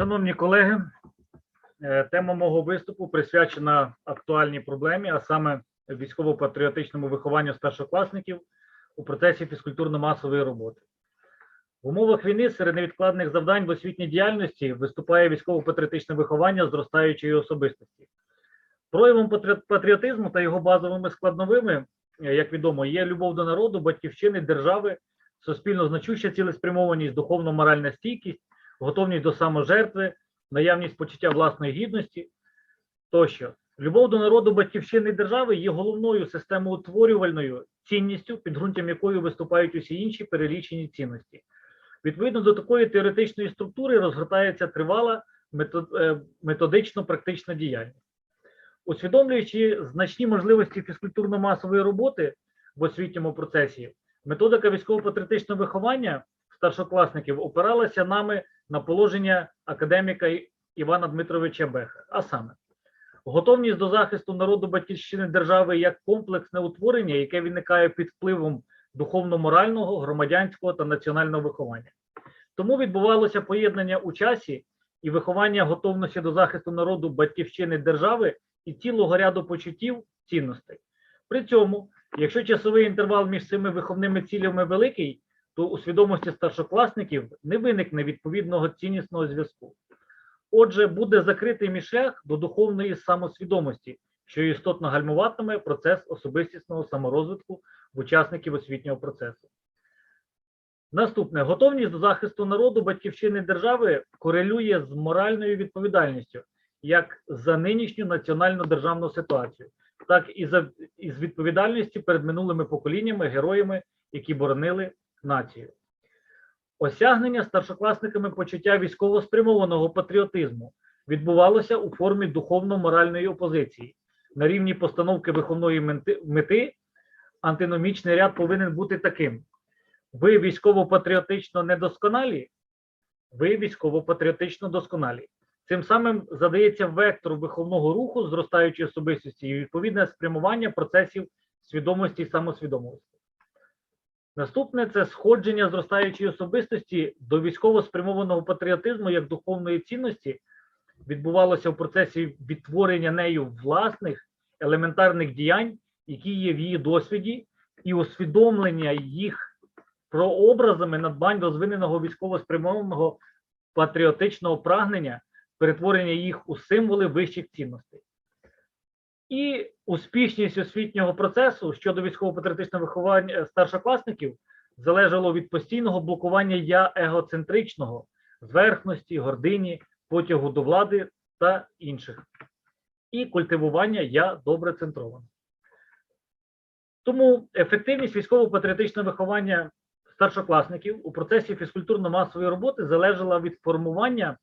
Шановні колеги, е, тема мого виступу присвячена актуальній проблемі, а саме військово-патріотичному вихованню старшокласників у процесі фізкультурно-масової роботи. В умовах війни серед невідкладних завдань в освітній діяльності виступає військово-патріотичне виховання зростаючої особистості. Проявом патріотизму та його базовими складовими, е, як відомо, є любов до народу, батьківщини, держави, суспільно значуща цілеспрямованість, духовно-моральна стійкість, готовність до саможертви, наявність почуття власної гідності тощо. Любов до народу батьківщини держави є головною системоутворювальною цінністю, підґрунтям якої виступають усі інші перелічені цінності. Відповідно до такої теоретичної структури розгортається тривала е, методично-практична діяльність. Усвідомлюючи значні можливості фізкультурно-масової роботи в освітньому процесі, методика військово-патріотичного виховання старшокласників опиралася нами на положення академіка Івана Дмитровича Беха, а саме готовність до захисту народу батьківщини держави як комплексне утворення, яке виникає під впливом духовно-морального, громадянського та національного виховання. Тому відбувалося поєднання у часі і виховання готовності до захисту народу батьківщини держави і цілого ряду почуттів цінностей. При цьому, якщо часовий інтервал між цими виховними цілями великий, то у свідомості старшокласників не виникне відповідного ціннісного зв'язку. Отже, буде закритий мій до духовної самосвідомості, що істотно гальмуватиме процес особистісного саморозвитку в учасників освітнього процесу. Наступне готовність до захисту народу, батьківщини держави корелює з моральною відповідальністю як за нинішню національну державну ситуацію, так і за і з відповідальністю перед минулими поколіннями, героями, які боронили націю. Осягнення старшокласниками почуття військово-спрямованого патріотизму відбувалося у формі духовно-моральної опозиції. На рівні постановки виховної мети антиномічний ряд повинен бути таким: ви військово-патріотично недосконалі, ви військово-патріотично досконалі. Цим самим задається вектор виховного руху зростаючої особистості і відповідне спрямування процесів свідомості і самосвідомості. Наступне це сходження зростаючої особистості до військово спрямованого патріотизму як духовної цінності відбувалося в процесі відтворення нею власних елементарних діянь, які є в її досвіді, і усвідомлення їх прообразами надбань розвиненого військово спрямованого патріотичного прагнення, перетворення їх у символи вищих цінностей. І успішність освітнього процесу щодо військово-патріотичного виховання старшокласників залежало від постійного блокування я егоцентричного, зверхності, гордині, потягу до влади та інших, і культивування я добре центровано. Тому ефективність військово-патріотичного виховання старшокласників у процесі фізкультурно-масової роботи залежала від формування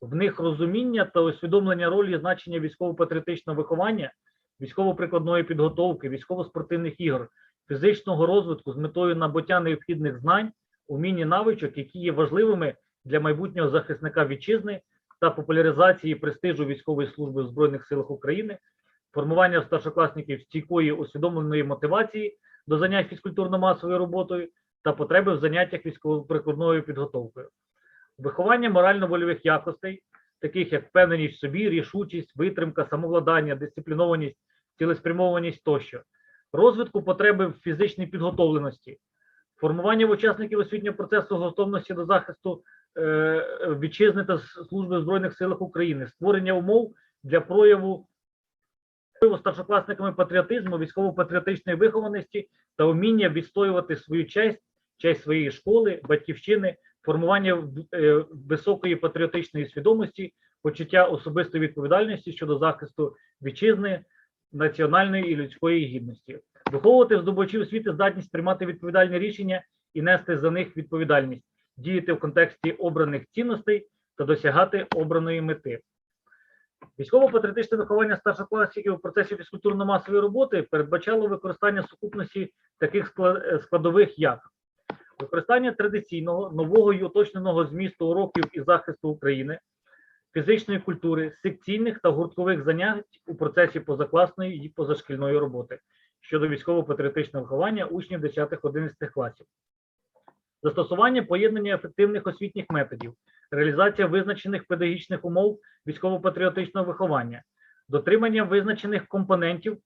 в них розуміння та усвідомлення ролі значення військово-патріотичного виховання, військово-прикладної підготовки, військово-спортивних ігор, фізичного розвитку з метою набуття необхідних знань, умінь і навичок, які є важливими для майбутнього захисника вітчизни та популяризації престижу військової служби в Збройних силах України, формування старшокласників стійкої усвідомленої мотивації до занять фізкультурно-масовою роботою та потреби в заняттях військово-прикладною підготовкою. Виховання морально-вольових якостей, таких як впевненість в собі, рішучість, витримка, самовладання, дисциплінованість, цілеспрямованість тощо, розвитку потреби в фізичній підготовленості, формування в учасників освітнього процесу готовності до захисту е, вітчизни та служби в Збройних силах України, створення умов для прояву старшокласниками патріотизму, військово-патріотичної вихованості та вміння відстоювати свою честь, честь своєї школи, батьківщини, формування е, високої патріотичної свідомості, почуття особистої відповідальності щодо захисту вітчизни, національної і людської гідності, виховувати здобувачів освіти здатність приймати відповідальні рішення і нести за них відповідальність, діяти в контексті обраних цінностей та досягати обраної мети. Військово-патріотичне виховання старшокласників у процесі фізкультурно-масової роботи передбачало використання сукупності таких скла- складових, як використання традиційного, нового і уточненого змісту уроків із захисту України, фізичної культури, секційних та гурткових занять у процесі позакласної і позашкільної роботи щодо військово-патріотичного виховання учнів 10-11 класів. Застосування поєднання ефективних освітніх методів, реалізація визначених педагогічних умов військово-патріотичного виховання, дотримання визначених компонентів,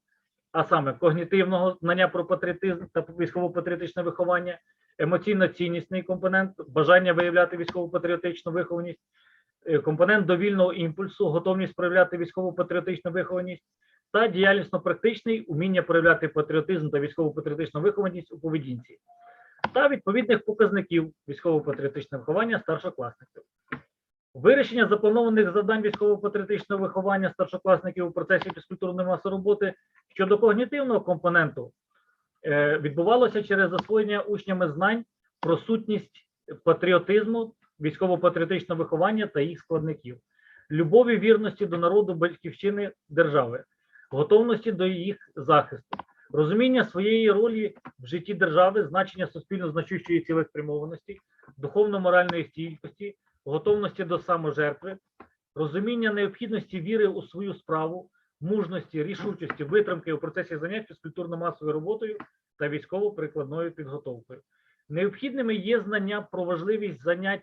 а саме когнітивного знання про патріотизм та військово-патріотичне виховання, емоційно-ціннісний компонент, бажання виявляти військово-патріотичну вихованість, компонент довільного імпульсу, готовність проявляти військово-патріотичну вихованість та діяльнісно-практичний уміння проявляти патріотизм та військово-патріотичну вихованість у поведінці та відповідних показників військово-патріотичного виховання старшокласників. Вирішення запланованих завдань військово-патріотичного виховання старшокласників у процесі фізкультурної маси роботи щодо когнітивного компоненту е, відбувалося через засвоєння учнями знань про сутність патріотизму, військово-патріотичного виховання та їх складників, любові вірності до народу, батьківщини держави, готовності до їх захисту, розуміння своєї ролі в житті держави, значення суспільно значущої цілеспрямованості, духовно-моральної стійкості, готовності до саможертви, розуміння необхідності віри у свою справу, мужності, рішучості, витримки у процесі занять фізкультурно-масовою роботою та військово-прикладною підготовкою. Необхідними є знання про важливість занять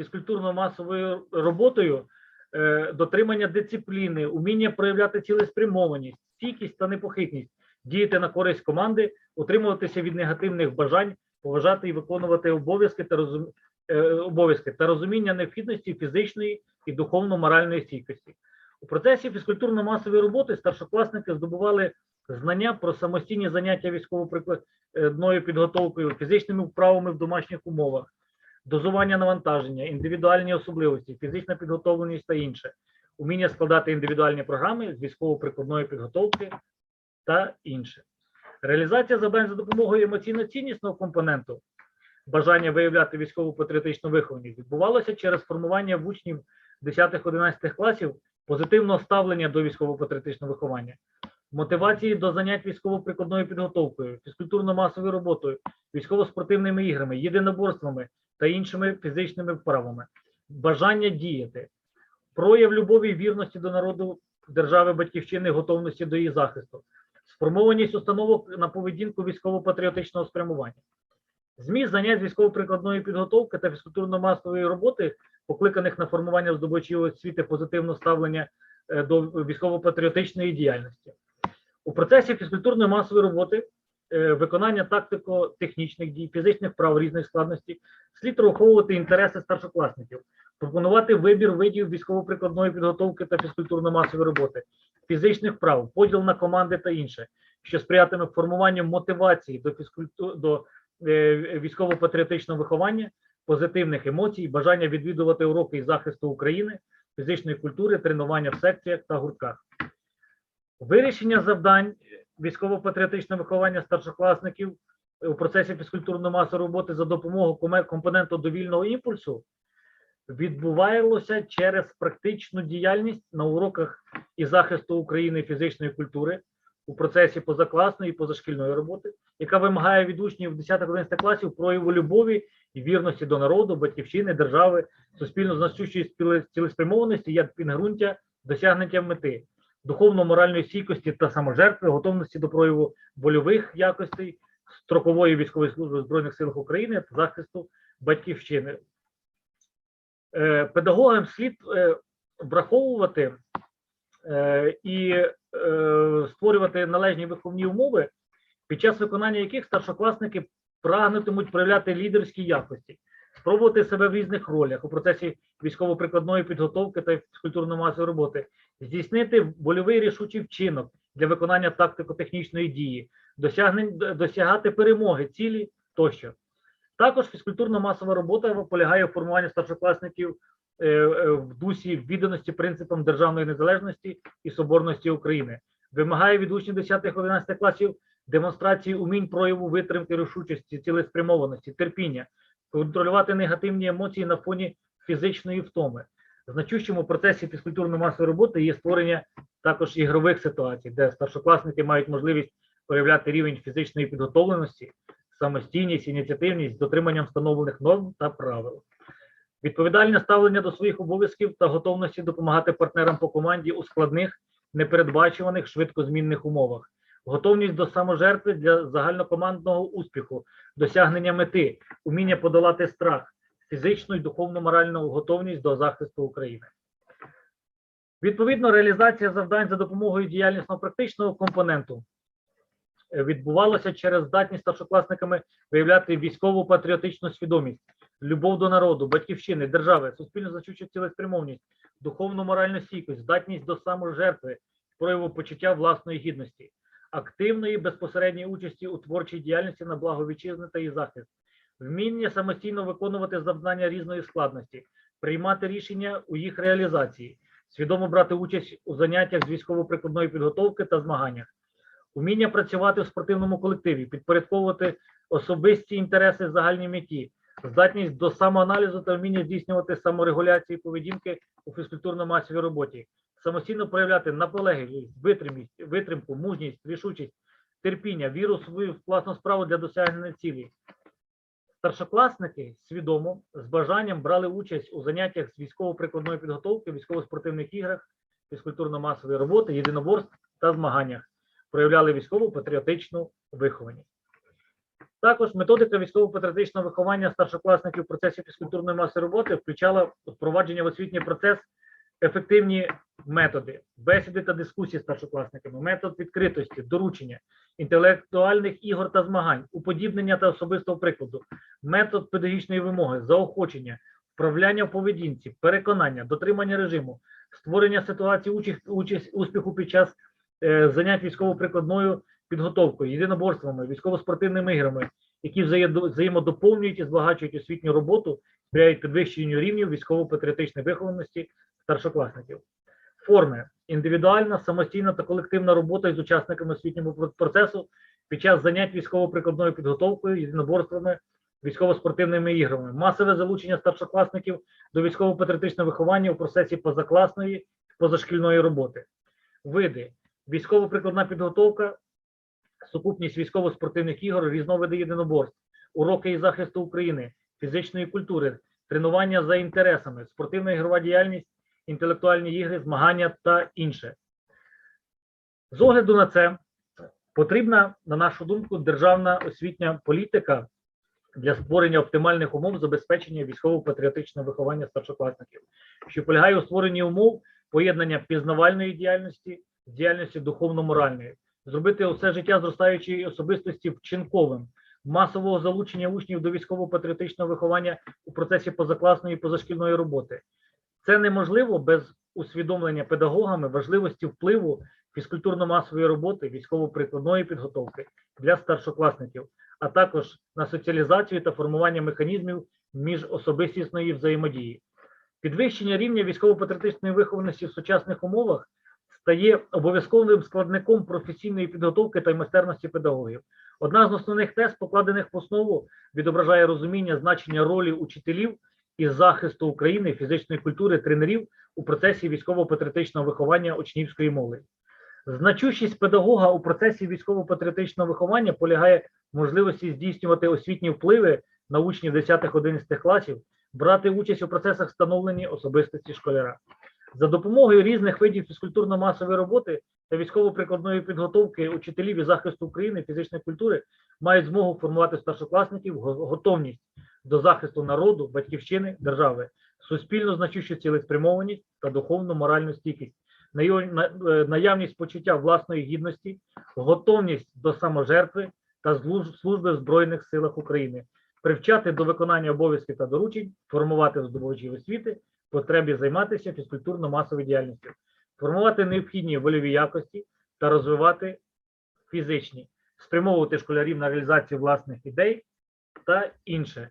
фізкультурно-масовою роботою, е, дотримання дисципліни, уміння проявляти цілеспрямованість, стійкість та непохитність, діяти на користь команди, утримуватися від негативних бажань, поважати і виконувати обов'язки та розум... е, обов'язки та розуміння необхідності фізичної і духовно-моральної стійкості. У процесі фізкультурно-масової роботи старшокласники здобували знання про самостійні заняття військово-прикладною підготовкою, фізичними вправами в домашніх умовах, дозування навантаження, індивідуальні особливості, фізична підготовленість та інше, уміння складати індивідуальні програми з військово-прикладної підготовки та інше. Реалізація завдань за допомогою емоційно-ціннісного компоненту, бажання виявляти військово-патріотичну вихованість. Відбувалося через формування в учнів 10-11 класів позитивного ставлення до військово-патріотичного виховання, мотивації до занять військово-прикладною підготовкою, фізкультурно-масовою роботою, військово-спортивними іграми, єдиноборствами та іншими фізичними вправами, бажання діяти, прояв любові і вірності до народу держави батьківщини, готовності до її захисту, сформованість установок на поведінку військово-патріотичного спрямування. Зміст занять військово-прикладної підготовки та фізкультурно-масової роботи, покликаних на формування здобувачів освіти позитивного ставлення е, до військово-патріотичної діяльності. У процесі фізкультурної масової роботи виконання тактико-технічних дій, фізичних прав різних складностей слід враховувати інтереси старшокласників, пропонувати вибір видів військово-прикладної підготовки та фізкультурно-масової роботи, фізичних прав, поділ на команди та інше, що сприятиме формуванню мотивації до фізкульту... до е, військово-патріотичного виховання, позитивних емоцій, бажання відвідувати уроки із захисту України, фізичної культури, тренування в секціях та гуртках. Вирішення завдань військово-патріотичного виховання старшокласників у процесі фізкультурно-масової роботи за допомогою компоненту довільного імпульсу відбувалося через практичну діяльність на уроках із захисту України фізичної культури у процесі позакласної і позашкільної роботи, яка вимагає від учнів 10-11 класів прояву любові і вірності до народу, батьківщини, держави, суспільно значущої цілеспрямованості як підґрунтя досягнення мети, духовно-моральної стійкості та саможертви, готовності до прояву вольових якостей, строкової військової служби Збройних силах України та захисту батьківщини. Е, Педагогам слід е, враховувати е, і створювати належні виховні умови, під час виконання яких старшокласники прагнутимуть проявляти лідерські якості, спробувати себе в різних ролях у процесі військово-прикладної підготовки та фізкультурно-масової роботи, здійснити вольовий рішучий вчинок для виконання тактико-технічної дії, досягати перемоги, цілі тощо. Також фізкультурно-масова робота полягає в формуванні старшокласників е, е, в дусі відданості принципам державної незалежності і соборності України, вимагає від учнів 10-11 класів демонстрації умінь прояву витримки рішучості, цілеспрямованості, терпіння, контролювати негативні емоції на фоні фізичної втоми. Значущим у процесі фізкультурно-масової роботи є створення також ігрових ситуацій, де старшокласники мають можливість проявляти рівень фізичної підготовленості, самостійність, ініціативність з дотриманням встановлених норм та правил. Відповідальне ставлення до своїх обов'язків та готовності допомагати партнерам по команді у складних, непередбачуваних, швидкозмінних умовах, готовність до саможертви для загальнокомандного успіху, досягнення мети, уміння подолати страх, фізичну і духовно-моральну готовність до захисту України. Відповідно, реалізація завдань за допомогою діяльнісно-практичного компоненту відбувалося через здатність старшокласниками виявляти військову патріотичну свідомість, любов до народу, батьківщини, держави, суспільно значущу цілеспрямовність, духовну моральну стійкость, здатність до саможертви, прояву почуття власної гідності, активної безпосередньої участі у творчій діяльності на благо вітчизни та її захист, вміння самостійно виконувати завдання різної складності, приймати рішення у їх реалізації, свідомо брати участь у заняттях з військово-прикладної підготовки та змаганнях, уміння працювати в спортивному колективі, підпорядковувати особисті інтереси загальній меті, здатність до самоаналізу та вміння здійснювати саморегуляції поведінки у фізкультурно-масовій роботі, самостійно проявляти наполегливість, витримість, витримку, мужність, рішучість, терпіння, віру в свою власну справу для досягнення цілі. Старшокласники свідомо з бажанням брали участь у заняттях з військово-прикладної підготовки, військово-спортивних іграх, фізкультурно-масової роботи, єдиноборств та змаганнях, проявляли військово-патріотичну вихованість. Також методика військово-патріотичного виховання старшокласників в процесі фізкультурної маси роботи включала впровадження в освітній процес ефективні методи, бесіди та дискусії з старшокласниками, метод відкритості, доручення, інтелектуальних ігор та змагань, уподібнення та особистого прикладу, метод педагогічної вимоги, заохочення, вправляння в поведінці, переконання, дотримання режиму, створення ситуації участь, участь успіху під час е, занять військово-прикладною підготовкою, єдиноборствами, військово-спортивними іграми, які взаємодоповнюють і збагачують освітню роботу, сприяють підвищенню рівнів військово-патріотичної вихованості старшокласників. Форми індивідуальна, самостійна та колективна робота з учасниками освітнього процесу під час занять військово-прикладною підготовкою, єдиноборствами, військово-спортивними іграми, масове залучення старшокласників до військово-патріотичного виховання у процесі позакласної, позашкільної роботи. Види військово-прикладна підготовка, сукупність військово-спортивних ігор, різновиди єдиноборств, уроки із захисту України, фізичної культури, тренування за інтересами, спортивна ігрова діяльність, інтелектуальні ігри, змагання та інше. З огляду на це потрібна, на нашу думку, державна освітня політика для створення оптимальних умов забезпечення військово-патріотичного виховання старшокласників, що полягає у створенні умов поєднання пізнавальної діяльності з діяльністю духовно-моральної, зробити усе життя зростаючої особистості вчинковим, масового залучення учнів до військово-патріотичного виховання у процесі позакласної і позашкільної роботи. Це неможливо без усвідомлення педагогами важливості впливу фізкультурно-масової роботи, військово-прикладної підготовки для старшокласників, а також на соціалізацію та формування механізмів міжособистісної взаємодії. Підвищення рівня військово-патріотичної вихованості в сучасних умовах стає обов'язковим складником професійної підготовки та майстерності педагогів. Одна з основних тез, покладених в основу, відображає розуміння значення ролі учителів із захисту України, фізичної культури, тренерів у процесі військово-патріотичного виховання учнівської молоді. Значущість педагога у процесі військово-патріотичного виховання полягає в можливості здійснювати освітні впливи на учнів 10-11 класів, брати участь у процесах встановлення особистості школяра. За допомогою різних видів фізкультурно-масової роботи та військово-прикладної підготовки учителів і захисту України, фізичної культури мають змогу формувати старшокласників готовність до захисту народу, батьківщини, держави, суспільно значущу цілеспрямованість та духовну моральну стійкість, е, наявність почуття власної гідності, готовність до саможертви та служби в Збройних силах України, привчати до виконання обов'язків та доручень, формувати здобувачів освіти, потребі займатися фізкультурно-масовою діяльністю, формувати необхідні вольові якості та розвивати фізичні, спрямовувати школярів на реалізацію власних ідей та інше.